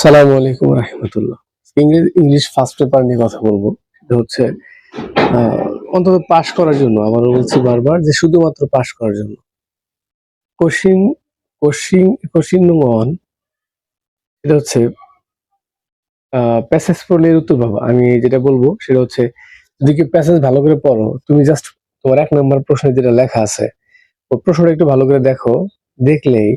সালামু আলাইকুম রহমতুল্লাহ। ইংরেজি ইংলিশ ফার্স্ট পেপার নিয়ে কথা বলব। হচ্ছে অন্তত পাশ করার জন্য। আবারও বলছি বারবার যে শুধুমাত্র পাশ করার জন্য। কোশ্চিন কোশ্চিন কোশ্চিন ওয়ান এটা হচ্ছে প্যাসেজ পড়লে উত্তর পাবা। আমি যেটা বলব সেটা হচ্ছে, যদি কি প্যাসেজ ভালো করে পড়ো, তুমি জাস্ট তোমার এক নম্বর প্রশ্নে যেটা লেখা আছে ও প্রশ্নটা একটু ভালো করে দেখো। দেখলেই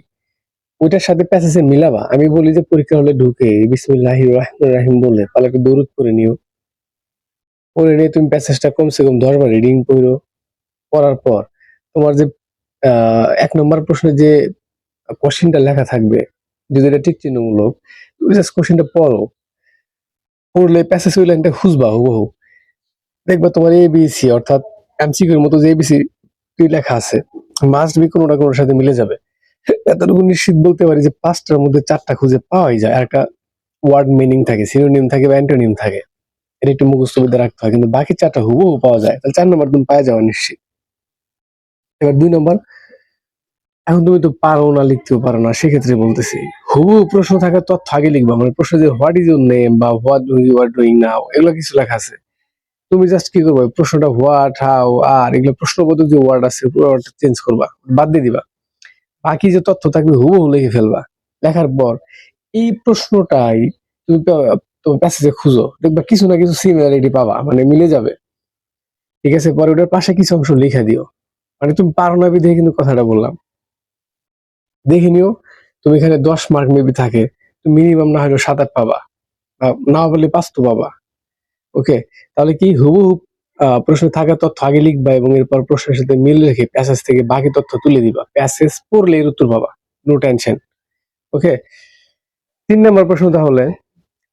ওইটার সাথে প্যাসেজে মিলাবা। আমি বলি যে পরীক্ষা হলে ঢুকে বিসমিল্লাহি রহমান রাহিম বলে তাহলে দৌড় করে নিও। পড়ে নিয়ে তুমি প্যাসেজটা কমসে কম দশ বার রিডিং করো পড়ার পর তোমার যে এক নম্বর প্রশ্নে যে কোশ্চিনটা লেখা থাকবে, যদি এটা ঠিক চিহ্নমূলক জাস্ট কোশ্চিনটা পড়ো। পড়লে প্যাসেজ ওই লাইনটা খুঁজবা হুবহু। দেখবা তোমার এবিসি অর্থাৎ এমসিকিউর মতো যে এবিসি লেখা আছে মাস্ট বি কোনোটা কোনোর সাথে মিলে যাবে। এতটুকু নিশ্চিত বলতে পারি যে পাঁচটার মধ্যে চারটা খুঁজে পাওয়াই যায়। আর একটা ওয়ার্ড মিনিং থাকে সিনোনিম থাকে বা অ্যান্টোনিম থাকে। এটা একটু মুখস্থ বিদ্যা রাখতে হয়, কিন্তু বাকি চারটা হুবহু পাওয়া যায়। তাহলে চার নম্বর তুমি পাওয়া যাওয়া নিশ্চিত। এবার দুই নম্বর এখন তুমি তো পারো না, লিখতেও পারো না, সেক্ষেত্রে বলতেছি, হুবহু প্রশ্ন থাকার তথ্য আগে লিখবা। মানে প্রশ্ন যে হোয়াট ইজ ইউর নেম বা what do you are doing now এগুলো কিছু লেখা আছে। তুমি জাস্ট কি করবে? প্রশ্নটা হোয়াট হাউ আর এগুলো প্রশ্নবোধক যে ওয়ার্ড আছে ওয়ার্ডটা চেঞ্জ করবা, বাদ দিয়ে দিবা। বাকি যে তথ্য থাকবে হুবহু লিখে ফেলবা। লেখার পর এই প্রশ্নটাই তুমি প্যাসেজে খুঁজো। দেখবা কিছু না কিছু সিমিলারিটি পাবা মানে মিলে যাবে। ঠিক আছে? পরে ওটার পাশে কিছু অংশ লিখে দিও। মানে তুমি পারো না বিধে কিন্তু কথাটা বললাম। দেখে নিও, তুমি এখানে দশ মার্ক মেবি থাকে। তুমি মিনিমাম না হলে সাত আট পাবা। না বললে পাঁচ তো পাবা। ওকে তাহলে কি হুবহু প্রশ্নে থাকা তথ্য আগে লিখবা এবং এরপর প্রশ্নের সাথে মিল রেখে প্যাসেজ থেকে বাকি তথ্য তুলে দিবা। প্যাসেজ পড়লে এর উত্তর পাবা। নো টেনশন ওকে তিন নম্বর প্রশ্ন তাহলে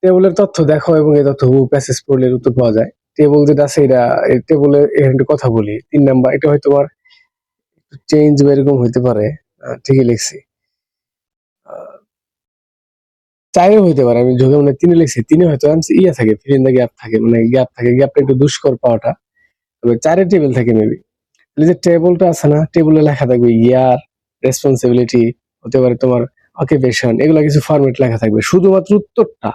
টেবলের তথ্য দেখো এবং এই তথ্য হুবহু প্যাসেজ পড়লে এর উত্তর পাওয়া যায়। টেবল যেটা আছে এটা টেবলে এখানে কথা বলি। তিন নাম্বার, এটা হয়তো তোমার চেঞ্জ বা এরকম হইতে পারে। ঠিকই লিখছি। চাইও হইতে পারে, আমি যখন মানে তিনে লিখছি, তিনে হয়তো আনছি, ইয়া থাকে দ্য গ্যাপ থাকে মানে গ্যাপ থাকে গ্যাপটা একটু দুষ্কর পাওয়াটা। তবে চারে টেবিল থাকে মেবি যে টেবিলটা আছে না টেবিলে লেখা থাকবে ইয়ার রেসপন্সিবিলিটি হতে পারে তোমার অকুপেশন এগুলা কিছু ফরম্যাট লেখা থাকবে। শুধুমাত্র উত্তরটা,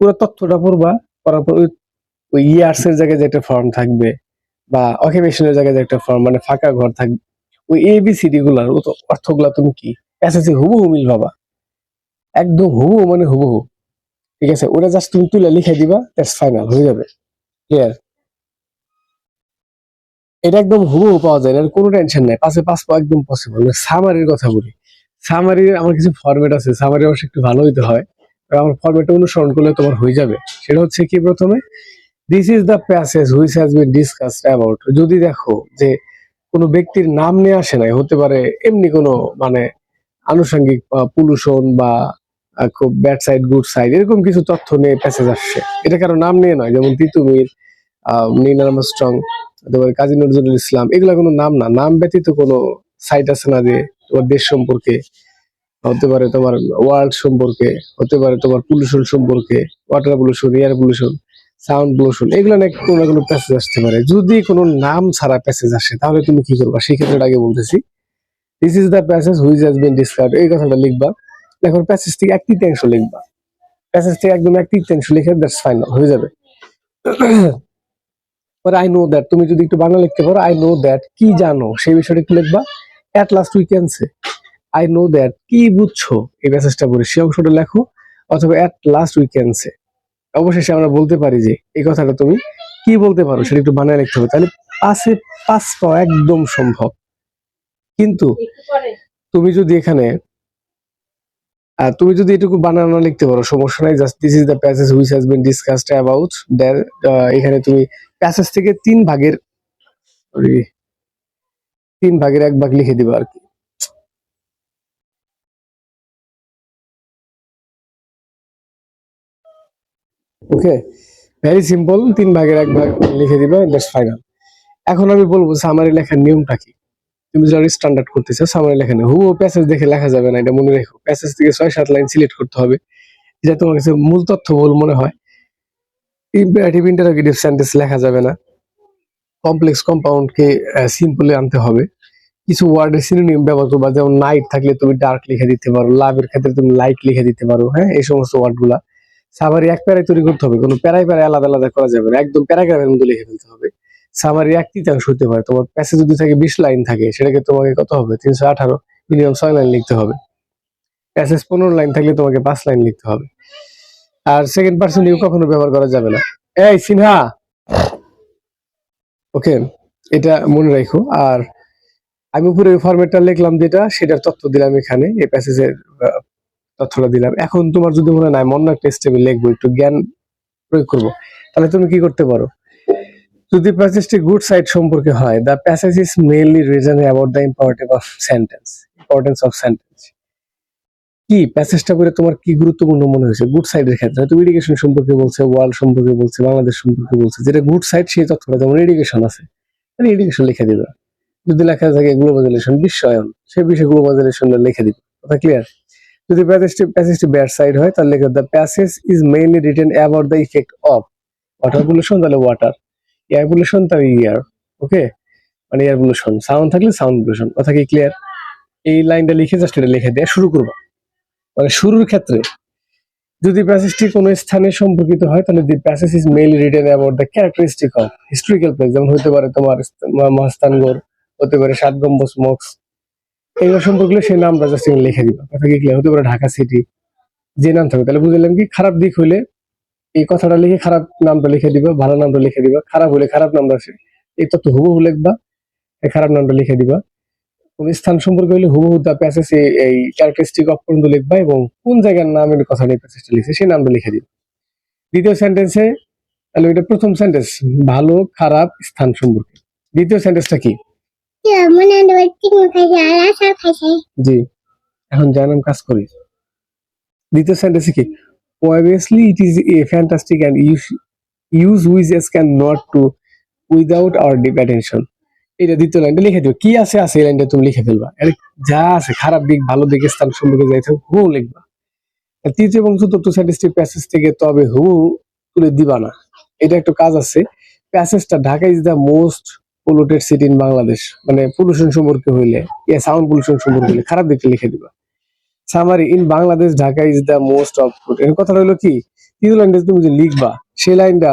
পুরো তথ্যটা পড়বা, পড়ার পর ওই- ইয়ার্স এর জায়গায় যে একটা ফর্ম থাকবে, বা অকুপেশনের জায়গায় যে একটা ফর্ম মানে ফাঁকা ঘর থাকবে ওই এবিসিডি গুলার অর্থগুলা তুমি কি? এসএসসি হুবহু মিল পাবা একদম হুবহু মানে হুবহু। ঠিক আছে ওটা জাস্ট তুমি তুলে লিখে দিবা দ্যাটস ফাইনাল হয়ে যাবে। ক্লিয়ার এটা একদম হুবহু পাওয়া যায় এর কোনো টেনশন নাই। পাশে পাস পাওয়া একদম পসিবল সামারির কথা বলি। সামারির আমার কিছু ফরম্যাট আছে সামারি অবশ্য একটু ভালো হইতে হয়। আমার ফরম্যাটটা অনুসরণ করলে তোমার হয়ে যাবে। সেটা হচ্ছে কি প্রথমে? This is the passage which has been discussed about যদি দেখো যে কোনো ব্যক্তির নাম নিয়ে আসে নাই, হতে পারে এমনি কোনো মানে আনুষঙ্গিক পলিউশন বা খুব ব্যাড সাইড গুড সাইড এরকম কিছু তথ্য নিয়ে প্যাসেজ আসছে। এটা কারও নাম নিয়ে নয়, যেমন তিতুমির নীল আর্মস্ট্রং তারপরে কাজী নজরুল ইসলাম, এগুলা কোনো নাম না। নাম ব্যতীত কোনো সাইট আছে না যে তোমার দেশ সম্পর্কে, হতে পারে তোমার ওয়ার্ল্ড সম্পর্কে, হতে পারে তোমার পলিউশন সম্পর্কে water pollution air pollution sound pollution এগুলো না কোনো না কোনো প্যাসেজ আসতে পারে। যদি কোনো নাম ছাড়া প্যাসেজ আসে, তাহলে তুমি কি করবা? সেই ক্ষেত্রে আগে বলতেছি this is the passage which has been discard এই কথাটা লিখবা। এখন প্যাসেজ থেকে এক তৃতীয়াংশ লিখবা। প্যাসেজ থেকে একদম এক তৃতীয়াংশ লিখে দ্যাটস ফাইনাল হয়ে যাবে। পরে আই নো দ্যাট তুমি যদি একটু বাংলা লিখতে পারো আই নো দ্যাট কি জানো? সেই বিষয়টা একটু লিখবা। At last we can say I know that কি বুঝছ? এই মেসেজটা পড়ে, সেই অংশটা লেখো। অথবা at last we can say অবশেষে আমরা বলতে পারি যে, এই কথাটা তুমি কি বলতে পারো? সেটা একটু বানায় লিখতে হবে। তাহলে পাশে পাস পাওয়া একদম সম্ভব। কিন্তু তুমি যদি এখানে তুমি যদি এটুকু বানানো লিখতে পারো সমস্যা নাই just this is the passage which has been discussed about there এখানে তুমি প্যাসেজ থেকে তিন ভাগের sorry, তিন ভাগের এক ভাগ লিখে দিবা আর কি। ওকে ভেরি সিম্পল তিন ভাগের এক ভাগ লিখে দিবা দ্যাটস ফাইনাল এখন আমি বলব সামারি লেখার নিয়মটা কি? তুমি যদি স্ট্যান্ডার্ড করতে চাও সামারি লেখা নেই। হুবহু প্যাসেজ দেখে লেখা যাবে না, এটা মনে রেখো। প্যাসেজ থেকে ছয়, সাত লাইন সিলেক্ট করতে হবে। যেটা তোমার কাছে মূল তথ্য বল মনে হয়। ইম্পারেটিভ ইন্টারোগেটিভ সেন্টেন্স লেখা যাবে না। কমপ্লেক্স কম্পাউন্ডকে সিম্পলি আনতে হবে। কিছু ওয়ার্ডের সিনোনিম ব্যবহার করবা, যেমন নাইট থাকলে তুমি ডার্ক লিখে দিতে পারো লাভের ক্ষেত্রে তুমি লাইট লিখে দিতে পারো হ্যাঁ এই সমস্ত ওয়ার্ডগুলা। সামারি এক প্যারায় তৈরি করতে হবে, কোনো প্যারায় প্যারায় আলাদা আলাদা করা যাবে না। একদম প্যারাগ্রাফের মধ্যে লিখে ফেলতে হবে। সামারি এক তৃতীয়াংশ হতে পারে। তোমার প্যাসেজ যদি থাকে বিশ লাইন থাকে, সেটাকে তোমাকে কত হবে? তিনশো আঠারো। মিনিমাম ছয় লাইন লিখতে হবে। প্যাসেজ পনেরো লাইন থাকলে তোমাকে পাঁচ লাইন লিখতে হবে। আর সেকেন্ড পার্সন ইউ কখনো ব্যবহার করা যাবে না। এই, সিনহা! ওকে এটা মনে রাখো। আর আমি উপরে ফরম্যাটটা লিখলাম যেটা, সেটার তথ্য দিলাম এখানে। এই প্যাসেজের তথ্যটা দিলাম। এখন তোমার যদি মনে নাই মনে একটা স্টেপে লিখব, একটু জ্ঞান প্রয়োগ করব, তাহলে তুমি কি করতে পারো? যদি প্যাসেজটি গুড সাইড সম্পর্কে হয় the passage is mainly reason about the importance of sentence importance of sentence কি? প্যাসেজটা করে তোমার কি গুরুত্বপূর্ণ মনে হয়েছে? গুড সাইডের ক্ষেত্রে। তুমি ইরিগেশন সম্পর্কে বলছে ওয়ার্ল্ড সম্পর্কে বলছে, বাংলাদেশ সম্পর্কে বলছে। যেটা গুড সাইড সেই তথ্যটা যেমন ইরিগেশন আছে, তাহলে ইরিগেশন লিখে দিবে। যদি লেখা থাকে গ্লোবালাইজেশন বিশ্বায়ন সেই বিষয়ে গ্লোবালাইজেশন লিখে দিবে। কথা ক্লিয়ার যদি প্যাসেজটি প্যাসেজটি ব্যাড সাইড হয়, তাহলে লিখে the passage is mainly written about the effect of water pollution তাহলে ওয়াটার এয়ার পলিউশন তাহলে ইয়ার ওকে মানে এয়ার পলিউশন সাউন্ড থাকলে সাউন্ড পলিউশন কথা কি ক্লিয়ার এই লাইনটা লিখে জাস্ট এটা লিখে দেওয়া শুরু করব। মানে শুরুর ক্ষেত্রে যদি প্যাসেজটি কোনো স্থানে সম্পর্কিত হয়, তাহলে the passage is mainly written about the characteristic of historical place যেমন হতে পারে তোমার মহাস্থানগড়, হতে পারে সাত গম্বুজ মক্স এইগুলো সম্পর্কে সেই নামটা জাস্ট লিখে দিবা, কথা কি ক্লিয়ার হতে পারে ঢাকা সিটি যে নাম থাকবে তাহলে বুঝলাম কি খারাপ দিক হইলে এই কথাটা লিখে খারাপ নামটা লিখে দিবা ভালো নামটা লিখে দিবা খারাপ হলে খারাপ নামটা আসে এই তথ্য হুবহু লিখবা এই খারাপ নামটা লিখে দিবা। কোন স্থান সম্পর্কে হলে হুবহু দা প্যাসেজ এই ক্যারেক্টারিস্টিক অফ পর্যন্ত লিখবা এবং কোন জায়গার নামের কথা নিয়ে প্যাসেজটা লিখছে সেই নামটা লিখে দিবা। দ্বিতীয় সেন্টেন্সে তাহলে এটা প্রথম সেন্টেন্স ভালো খারাপ স্থান সম্পর্কে। দ্বিতীয় সেন্টেন্সটা কি? জি এখন জানাম কাজ করি। দ্বিতীয় সেন্টেন্সে কি? Obviously it is a fantastic and use use which as can not to without our deep attention. এটা দ্বিতীয় লাইনটা লিখে দিও। কি আছে আছে, এই লাইনটা তুমি লিখে ফেলবা। যা আছে, খারাপ দিক, ভালো দিক, স্থান সম্পর্কে যাইতে হু, লিখবা। তৃতীয় এবং চতুর্থ স্ট্যাটিস্টিক প্যাসেজ থেকে তবে হু, তুলে দিবা না। এটা একটা কাজ আছে। প্যাসেজটা Dhaka is the most polluted city in Bangladesh মানে পলিউশন সম্পর্কে হইলে সাউন্ড পলিউশন সম্পর্কে হইলে, খারাপ দিকটা লিখে দিবা। Summary in Bangladesh Dhaka is the most of এর কথাটা হলো কি? তৃতীয় লাইনটা তুমি যে লিখবা, সেই লাইনটা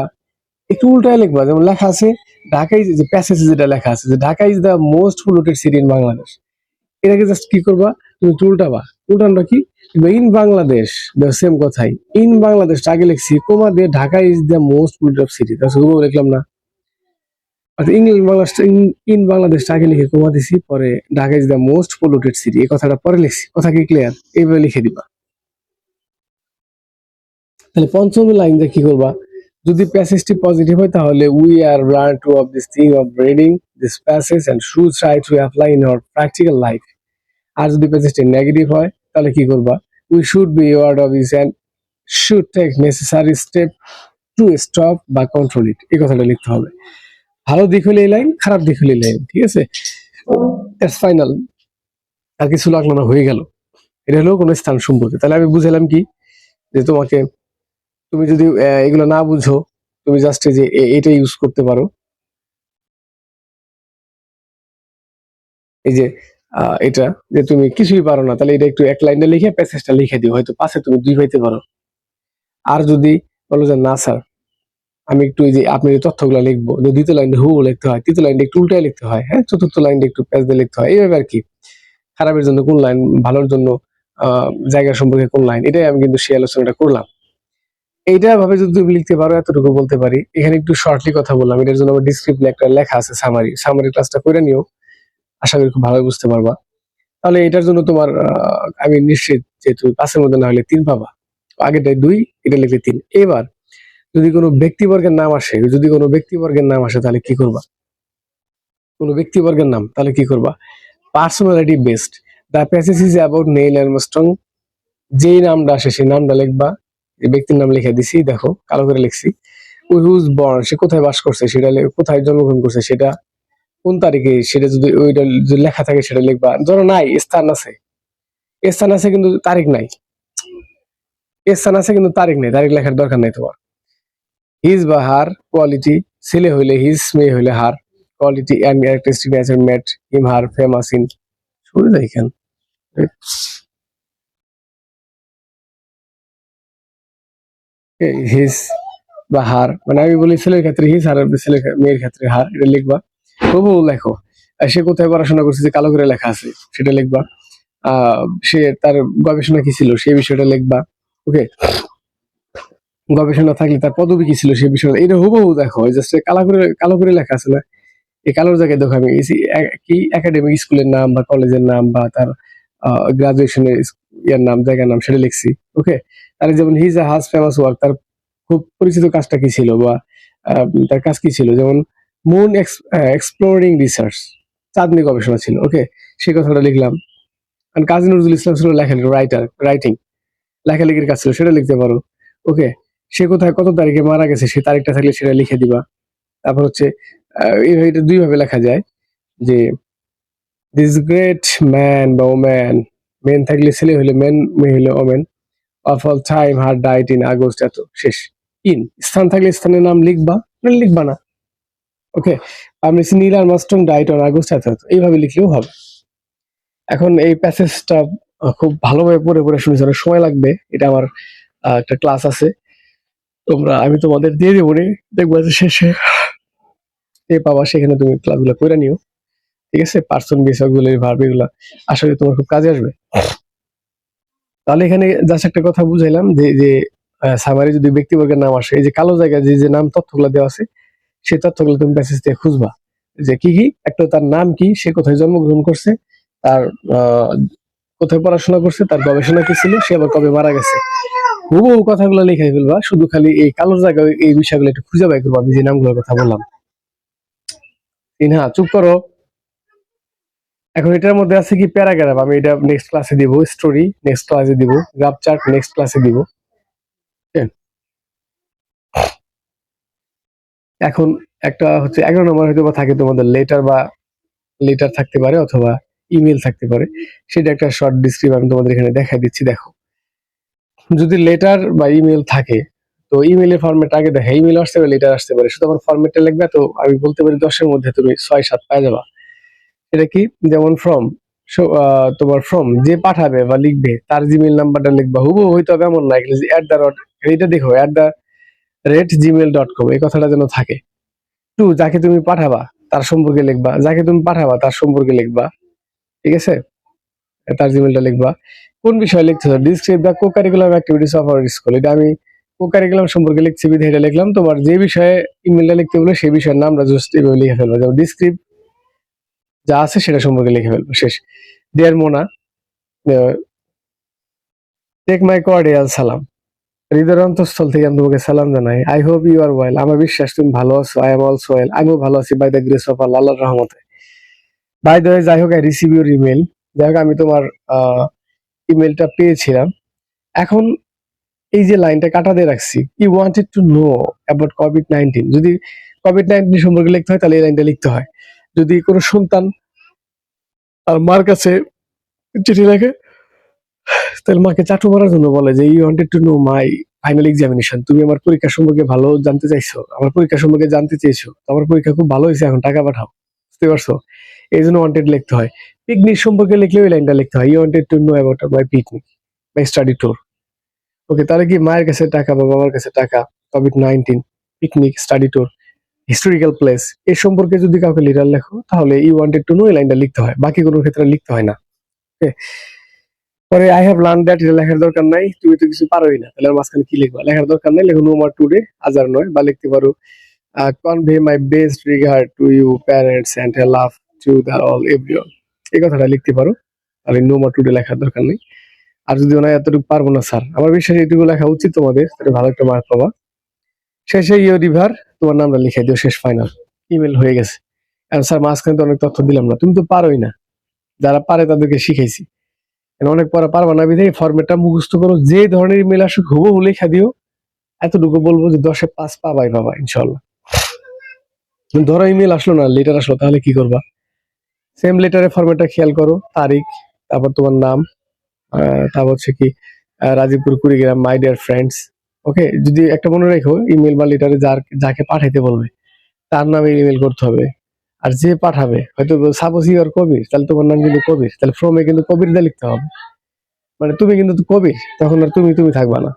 একটু উল্টায় লিখবা। যেমন লেখা আছে ঢাকা ইজ যে প্যাসেজ যেটা লেখা আছে, যে Dhaka is the most polluted city in Bangladesh. এটাকে জাস্ট কি করবা? তুমি একটু উল্টাবা। উল্টানটা কি? ইন বাংলাদেশ সেম কথাই। ইন বাংলাদেশ, আগে লিখছি, কোমা দিয়ে Dhaka is the most polluted city তার শুধু লিখলাম না। আচ্ছা ইংলিশ বাংলাদেশ ইন বাংলাদেশ আগে লিখে কমা দিছি, পরে Dhaka is the most polluted city এই কথাটা পরে লিখছি। কথা কি ক্লিয়ার এইভাবে লিখে দিবা। তাহলে পঞ্চম লাইনটা কি করবা? যদি প্যাসেজটি পজিটিভ হয়, তাহলে we are learn to of this thing of reading this passage and should try to apply in our practical life আর যদি প্যাসেজটি নেগেটিভ হয়, তাহলে কি করবা? We should be ward of this and should take necessary step to stop বা control it এই কথাটা লিখতে হবে। ভালো দিক হলে এই লাইন, খারাপ দিক হলে এই লাইন, ঠিক আছে? ফাইনাল আর কিছু লাগল না, হয়ে গেল। এটা হলো কোনো স্থান সম্পর্কে। তাহলে আমি বুঝালাম কি? যে তোমাকে, তুমি যদি এগুলো না বুঝো, তুমি জাস্ট যে এটা ইউজ করতে পারো। এই যে এটা, যে তুমি কিছুই পারো না, তাহলে এটা একটু এক লাইনটা লিখে প্যাসেজটা লিখে দিও। হয়তো পাশে তুমি দুই পাইতে পারো। আর যদি বলো যে, না স্যার আমি একটু এই যে আপনি যে তথ্যগুলো লিখব দ্বিতীয় লাইনটা হু লিখতে হয়, তৃতীয় লাইনটা একটু উল্টায় লিখতে হয় হ্যাঁ? চতুর্থ লাইনটা একটু প্যাচ দিয়ে লিখতে হয়, এইভাবে আর কি। খারাপের জন্য কোন লাইন ভালোর জন্য জায়গা সম্পর্কে কোন লাইন, এটাই আমি কিন্তু সেই আলোচনাটা করলাম। এইটা ভাবে যদি তুমি লিখতে পারো, এতটুকু বলতে পারি। এখানে একটু শর্টলি কথা বললাম, এটার জন্য আমার ডিসক্রিপ্টলি একটা লেখা আছে সামারি সামারি ক্লাসটা করে নিও, আশা করি খুব ভালো বুঝতে পারবা। তাহলে এটার জন্য তোমার আমি নিশ্চিত যে তুমি পাঁচের মধ্যে না হলে তিন পাবা। আগেটাই দুই, এটা লিখলে তিন। এবার যদি কোনো ব্যক্তিবর্গের নাম আসে, যদি কোনো ব্যক্তিবর্গের নাম আসে, তাহলে কি করবা? কোনো ব্যক্তিবর্গের নাম, তাহলে কি করবা? Personality based the passage is about Neil Armstrong যেই নামটা আসে, সেই নামটা লিখবা। যে ব্যক্তির নাম লিখে দিছি, দেখো, কালো করে লিখছি। হুজ বর্ন সে কোথায় বাস করছে? সেটা কোথায় জন্মগ্রহণ করছে? সেটা কোন তারিখে? সেটা যদি ওইটা যদি লেখা থাকে, সেটা লিখবা। ধরো নাই, স্থান আছে। স্থান আছে কিন্তু তারিখ নাই। স্থান আছে কিন্তু তারিখ নেই, তারিখ লেখার দরকার নাই তোমার। হিজ বা হার কোয়ালিটি, ছেলে হইলে হিজ, মেয়ে হইলে হার and characteristic nature made him, her, famous in শুরু এখান হিজ বা হার মানে আমি বলি ছেলের ক্ষেত্রে হিস আর ছেলের মেয়ের ক্ষেত্রে হার, এটা লিখবা। তবু লেখো, সে কোথায় পড়াশোনা করছে, যে কালো করে লেখা আছে, সেটা লিখবা। সে তার গবেষণা কি ছিল সেই বিষয়টা লিখবা ওকে গবেষণা থাকলে তার পদবি কি ছিল সেই বিষয়টা এটা হুবহু দেখো। জাস্ট কালো করে কালো করে লেখা আছে না? এই কালোর জায়গায় দেখো আমি কি একাডেমিক স্কুলের নাম বা কলেজের নাম বা তার গ্রাজুয়েশনের ইয়ার নাম, জায়গার নাম সেটা লিখছি ওকে আর যেমন হিজ হাজ ফেমাস ওয়ার্ক তার খুব পরিচিত কাজটা কি ছিল বা তার কাজ কি ছিল? যেমন মুন এক্সপ্লোরিং রিসার্চ চাঁদনি গবেষণা ছিল ওকে সে কথাটা লিখলাম। কাজী নজরুল ইসলাম ছিল লেখালেখি রাইটার রাইটিং লেখালেখির কাজ ছিল, সেটা লিখতে পারো ওকে সে কোথায় কত তারিখে মারা গেছে সে তারিখটা থাকলে সেটা লিখে দিবা। তারপর হচ্ছে এইভাবে এটা দুই ভাবে লেখা যায় যে দিস গ্রেট ম্যান বা ওম্যান মেন থাকলে ছেলে হইলে মেন মেয়ে হইলে women of all time her diet in August এত শেষ। ইন, স্থান থাকলে স্থানের নাম লিখবা, না লিখবা না। ওকে আমি নীল আর মাস্টং ডাইট অন আগস্ট এত এত, এইভাবে লিখলেও হবে। এখন এই প্যাসেজটা খুব ভালোভাবে পড়ে পড়ে শুনেছি, অনেক সময় লাগবে। এটা আমার একটা ক্লাস আছে। তোমরা, আমি তোমাদের দিয়ে দেবো রে। দেখব শেষে। এ পাবা সেখানে তুমি ক্লাসগুলো করে নিও। ঠিক আছে? পার্সন বিষয়গুলো ভার্ব এগুলা। আসলে তোমার খুব কাজে আসবে। তাহলে এখানে জাস্ট একটা কথা বুঝাইলাম যে যে সামারি যদি ব্যক্তিবর্গের নাম আসে, এই যে কালো জায়গায় যে যে নাম তথ্যগুলো দেওয়া আছে, সেই তথ্যগুলো তুমি মেসেজ দিয়ে খুঁজবা। যে কি কি? একটা তার নাম কি? সে কোথায় জন্মগ্রহণ করছে? তার কোথায় পড়াশোনা করছে? তার গবেষণা কি ছিল? সে আবার কবে মারা গেছে? হুবহু কথাগুলো লিখে ফেলবা, শুধু খালি এই কালো জায়গায় এই বিষয়গুলো একটু খুঁজে বাই করব, আমি যে নামগুলোর কথা বললাম। ইনহা চুপ করো। এখন এটার মধ্যে আছে কি প্যারাগ্রাফ? আমি এটা নেক্সট ক্লাসে দিব স্টোরি নেক্সট ক্লাসে দিব গ্রাফ চার্ট নেক্সট ক্লাসে দিব। এখন একটা হচ্ছে এগারো নম্বর হয়তো বা থাকে তোমাদের লেটার বা লেটার থাকতে পারে অথবা ইমেল থাকতে পারে। সেটা একটা শর্ট ডিসক্রিপ আমি তোমাদের এখানে দেখাই দিচ্ছি, দেখো। যদি লেটার বা ইমেল থাকে, তো ইমেলের ফরম্যাট আগে দেখে ইমেল আসতে পারে লেটার আসতে পারে। শুধু আমার ফরম্যাটটা লিখবে তো আমি বলতে পারি দশের মধ্যে তুমি ছয়, সাত পাই যাবা। এটা কি? যেমন ফ্রম তোমার ফ্রম যে পাঠাবে বা লিখবে, তার জিমেল নাম্বারটা লিখবা। হুবু হয়তো এমন না অ্যাট দ্য রট এইটা দেখো at the rate Gmail dot com এই কথাটা যেন থাকে। টু যাকে তুমি পাঠাবা, তার সম্পর্কে লিখবা। যাকে তুমি পাঠাবা, তার সম্পর্কে লিখবা। ঠিক আছে? তার জিমেলটা লিখবা। কোন বিষয়ে লিখতে describe the co curricular activities of our school এটা আমি কো কারিকুলাম সম্পর্কে লিখছি বিধে এটা লিখলাম। তোমার যে বিষয়ে ইমেলটা লিখতে বলে, সেই বিষয়ের নামটা জাস্ট এভাবে লিখে ফেলবা। যেমন ডিসক্রিপ যা আছে সেটা সম্পর্কে লিখে ফেলব। শেষ। Dear Mona take my cordial সালাম হৃদয়ের অন্তঃস্থল থেকে আমি তোমাকে সালাম জানাই। I hope you are well আমার বিশ্বাস, তুমি ভালো আছো। আই এম অলসো ওয়েল আমিও ভালো আছি by the grace of Allah রহমতে। বাই দ্য যাই হোক আই রিসিভ ইউর ইমেল যাই হোক, আমি তোমার ইমেলটা পেয়েছিলাম। এখন এই যে লাইনটা কাটা দিয়ে রাখছি you wanted to know about COVID nineteen যদি কোভিড নাইন্টিন সম্পর্কে লিখতে হয়, তাহলে এই লাইনটা লিখতে হয়। যদি কোনো সন্তান আর মার কাছে চিঠি লেখে, তাহলে মাকে চাটু মারার জন্য বলে যে you wanted to know my final examination তুমি আমার পরীক্ষা সম্পর্কে ভালো জানতে চাইছো, আমার পরীক্ষা সম্পর্কে জানতে চেয়েছো আমার পরীক্ষা খুব ভালো হয়েছে, এখন টাকা পাঠাও। বুঝতে পারছ? এই জন্য ওয়ান্টেড লিখতে হয়। পিকনিক সম্পর্কে লিখলে ওই লাইনটা লিখতে হয়। You wanted to know about my picnic my study tour okay তাহলে কি মায়ের কাছে টাকা বা বাবার কাছে টাকা? COVID nineteen picnic study tour historical place এই সম্পর্কে যদি কাউকে লিটার লেখো, তাহলে ইউ ওয়ান্টেড টু নো এই লাইনটা লিখতে হয়। বাকি কোনো ক্ষেত্রে লিখতে হয় না। Okay? পরে আই হ্যাভ লার্ন দ্যাট এটা লেখার দরকার নাই, তুমি তো কিছু পারোই না। তাহলে মাঝখানে কি লিখবা? লেখার দরকার নাই, লেখো নো মার টুডে আজার নয়, বা লিখতে পারো convey my best regard to you parents and love to the all everyone এই কথাটা লিখতে পারো। তাহলে নো মার টুডে লেখার দরকার নেই। আর যদি ওনা এতটুকু পারব না, স্যার, আমার বিশ্বাস এটুকু লেখা উচিত তোমাদের, তাহলে ভালো একটা মার্ক পাবা। শেষে ইউ রিভার, তোমার নামটা লিখে দিও, শেষ ফাইনাল ইমেল হয়ে গেছে। আর স্যার, মাঝখানে তো অনেক তথ্য দিলাম না, তুমি তো পারোই না। যারা পারে তাদেরকে শিখাইছি। অনেক পরে পারবা না বিধে ফরম্যাটটা মুখস্থ করো যে ধরনের ইমেল আসুক, হুবহু লেখা দিও। এতটুকু বলব যে দশে পাঁচ পাবাই পাবা ইনশাল্লাহ ধরো ইমেল আসলো না লেটার আসলো, তাহলে কি করবা? সেম লেটারের ফরম্যাটটা খেয়াল করো, তারিখ, তারপর তোমার নাম তারপর হচ্ছে কি Rajibpur, Kurigram my dear friends okay যদি একটা মনে রেখো ইমেল বা লেটারে যার, যাকে পাঠাইতে বলবে, তার নামে ইমেল করতে হবে। আর যে পাঠাবে, হয়তো সাপোজ ইউর কবির, তাহলে তোমার নাম কিন্তু কবির, তাহলে ফ্রমে কিন্তু কবির দা লিখতে হবে। মানে তুমি কিন্তু কবির, তখন আর তুমি তুমি থাকবা না।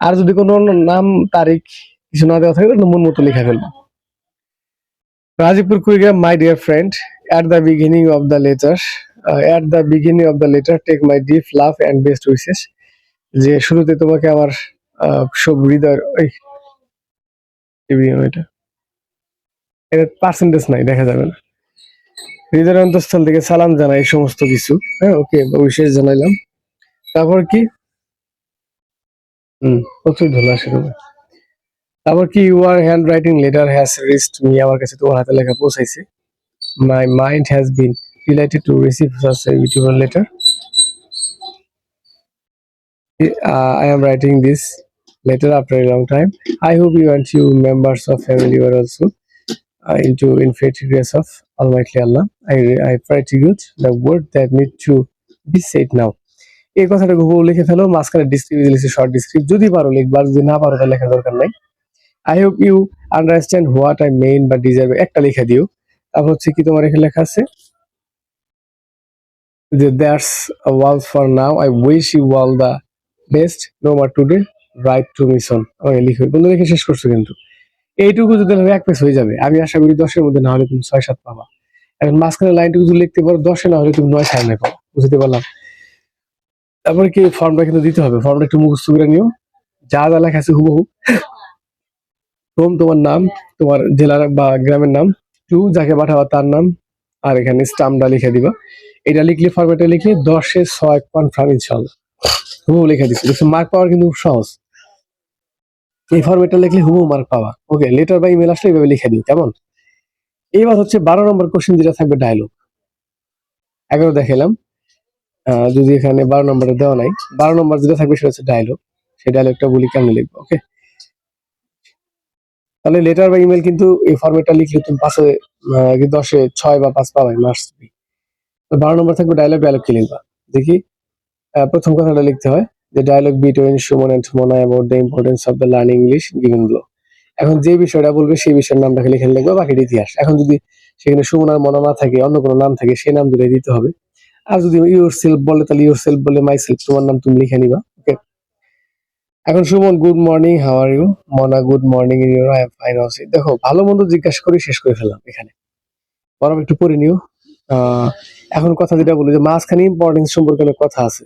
আর যদি কোনো নাম, তারিখ কিছু না দেওয়া থাকে, তাহলে মন মতো লিখে ফেলব। Rajibpur, Kurigram my dear friend at the beginning of the letter uh, at the beginning of the letter take my deep love and best wishes. যে শুরুতে তোমাকে আমার সব হৃদয় ওই এটা? এটা পার্সেন্টেজ নাই দেখা যাবে না। হৃদয়ের অন্তঃস্থল থেকে সালাম জানাই সমস্ত কিছু। হ্যাঁ ওকে বিশেষ জানাইলাম। তারপর কি? হুম প্রচুর ধুলা তোমার তারপর কি your hand writing letter has reached me আমার কাছে তোমার হাতে লেখা পৌঁছাইছে। My mind has been delighted to receive such a beautiful letter. Uh, I am writing this letter after a long time. I hope you and you members of family were also uh, into infinite grace of Almighty Allah. I, I pray to you the word that need to be said now. এই কথাটা হুবহু লিখে ফেলো মাঝখানে ডিসক্রিপ দিয়েছে short ডিসক্রিপ যদি পারো লিখবা যদি না পারো তাহলে লেখার দরকার নাই I hope you understand what I mean বা ডিজার্ভ একটা লিখে দিও তারপর হচ্ছে কি তোমার এখানে লেখা আছে? যে that's all for now I wish you all the best no more today write to mission আমাকে লিখে। বন্ধু লিখে শেষ করছ কিন্তু। এইটুকু যদি এক পেজ হয়ে যাবে। আমি আশা করি দশের মধ্যে না হলে তুমি ছয় সাত পাবা। এখন মাঝখানে লাইনটুকু যদি লিখতে পারো দশে না হলে তুমি নয় সাড়ে নয় পাবো বুঝতে পারলাম? তারপরে কি ফর্মটা কিন্তু দিতে হবে। ফর্মটা একটু মুখস্থ করে নিও। যা যা লেখা আছে হুবহু। প্রথম তোমার নাম তোমার জেলার বা গ্রামের নাম। টু, যাকে পাঠাবা তার নাম। আর এখানে স্টাম্পটা লিখে দিবা। এটা লিখলে ফরম্যাটে লিখলে দশে ছয় কনফার্ম ইনশাল্লাহ হুবহু লিখে দিচ্ছি দেখছ মার্ক পাওয়ার কিন্তু খুব সহজ। এই ফরম্যাটটা লিখলে হুবহু মার্ক পাওয়া ওকে লেটার বা ইমেল আসলে এইভাবে লিখে দিও, কেমন? এইবার হচ্ছে বারো নম্বর কোশ্চেন যেটা থাকবে ডায়লগ এগারো দেখালাম যদি এখানে বারো নম্বরে দেওয়া নাই, বারো নম্বর যেটা থাকবে সেটা হচ্ছে ডায়লগ সেই ডায়লগটা বলি কেমন লিখব ওকে তাহলে লেটার বা ইমেল কিন্তু এই ফরম্যাটটা লিখলে তুমি কি দশে ছয় বা পাঁচ পাবে মার্কস বারো নম্বর থাকবে ডায়লগ ডায়লগ কি লিখবা দেখি প্রথম কথাটা লিখতে হয় যে dialogue between Suman and Mona about the importance of the learning English given below এখন যে বিষয়টা বলবে সেই বিষয়ের নামটাকে লিখে লিখবে বাকিটা ইতিহাস। এখন যদি সেখানে সুমন আর মনা না থাকে, অন্য কোনো নাম থাকে, সেই নাম দুটাই দিতে হবে। আর যদি ইউর সেলফ বলে, তাহলে ইউর সেলফ বলে মাই সেলফ তোমার নাম তুমি লিখে নিবা। এখন Suman good morning how are you Mona good morning I am fine also দেখো, ভালো মন্দ জিজ্ঞাসা করে শেষ করে ফেললাম এখানে। বরং একটু পড়ে নিও। এখন কথা যেটা বলি যে মাঝখানে ইম্পর্টেন্স সম্পর্কে অনেক কথা আছে।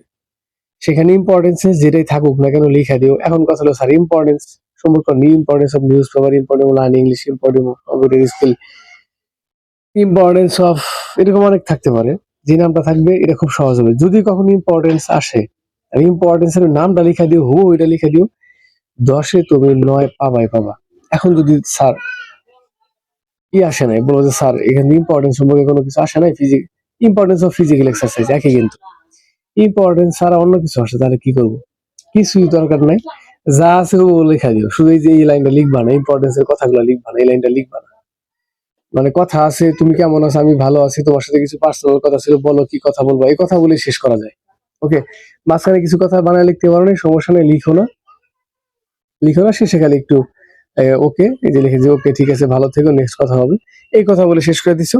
সেখানে ইম্পর্টেন্স যেটাই থাকুক না কেন লিখা দিও। এখন কথা হলো স্যার ইম্পর্টেন্স সম্পর্ক new importance of news paper importance learn English importance computer skill importance of এরকম অনেক থাকতে পারে। যে নামটা থাকবে, এটা খুব সহজ হবে। যদি কখনো ইম্পর্টেন্স আসে ইম্পর্টেন্স এর নামটা লিখা দিও হু এটা লিখা দিও। দশে তুমি নয় পাবাই পাবা। এখন যদি স্যার কি আসে নাই, বলো যে স্যার এখানে ইম্পর্টেন্স সম্পর্কে কোনো কিছু আসে নাই? Physic importance of physical exercise একই কিন্তু। ইম্পর্টেন্স ছাড়া অন্য কিছু আসে, তাহলে কি করব? কিছুই দরকার নাই। যা আছে ও লেখা দিও। শুধু এই যে এই লাইনটা লিখবা না ইম্পর্টেন্স এর কথাগুলো লিখবা না, এই লাইনটা লিখবা না। মানে কথা আছে, তুমি কেমন আছো, আমি ভালো আছি, তোমার সাথে কিছু পার্সোনাল কথা ছিল, বলো কি কথা বলব, এই কথা বলে শেষ করা যায়। ওকে মাঝখানে কিছু কথা বানায় লিখতে পারো না, সমস্যা নেই, লিখো না। লিখো না, শেষে খালি একটু ওকে এই যে লিখে যে ওকে ঠিক আছে, ভালো থেকো নেক্সট কথা হবে। এই কথা বলে শেষ করে দিছো।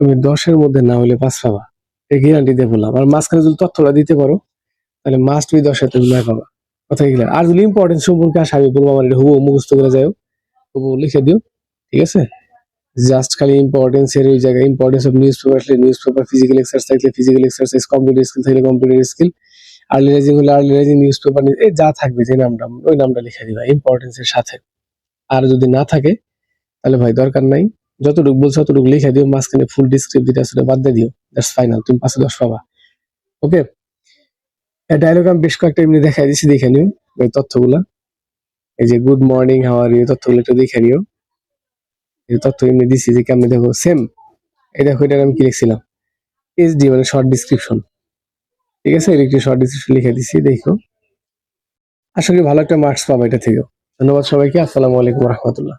তুমি দশের মধ্যে না হলে পাঁচ পাবা এই গ্যারান্টি দিয়ে বললাম। আর মাঝখানে যদি তথ্যটা দিতে পারো, তাহলে মাস্ট বি দশে তুমি নয় পাবা। কথা কি আর যদি ইম্পর্টেন্স সম্পর্কে আসে, আমি বলব আমার এটা হুবহু মুখস্থ করে যাও হুবহু লিখে দিও। ঠিক আছে? জাস্ট খালি ইম্পর্টেন্স এর ওই জায়গায় ইম্পর্টেন্স অফ নিউজ পেপার থাকলে নিউজ পেপার ফিজিক্যাল এক্সারসাইজ থাকলে ফিজিক্যাল এক্সারসাইজ কম্পিউটার স্কিল থাকলে কম্পিউটার স্কিল আর্লি রাইজিং হলে আর্লি রাইজিং নিউজ পেপার এই যা থাকবে যে নামটা, ওই নামটা লিখে দিবা ইম্পর্টেন্স এর সাথে। আর যদি না থাকে, তাহলে ভাই দরকার নাই। যতটুকু বলছো ততটুকু লিখে দিও, মাঝখানে ফুল ডিসক্রিপ যেটা সেটা বাদ দিয়ে দিও। দ্যাটস ফাইনাল তুমি পাশে দশ পাবা। ওকে ডায়লগ আমি বেশ কয়েকটা এমনি দেখাই দিচ্ছি দেখে নিও। ওই তথ্যগুলা। এই যে গুড মর্নিং হাওয়ার ইউ তথ্যগুলো একটু দেখে নিও। তথ্য এমনি দিচ্ছি যে কেমনি দেখো সেম এই দেখো এটা আমি কি লিখছিলাম? এইচডি মানে শর্ট ডিসক্রিপশন ঠিক আছে? একটু শর্ট ডিসক্রিপশন লিখে দিচ্ছি দেখো। আশা করি ভালো একটা মার্কস পাবো এটা থেকেও। ধন্যবাদ সবাইকে, আসসালামু আলাইকুম রহমতুল্লাহ।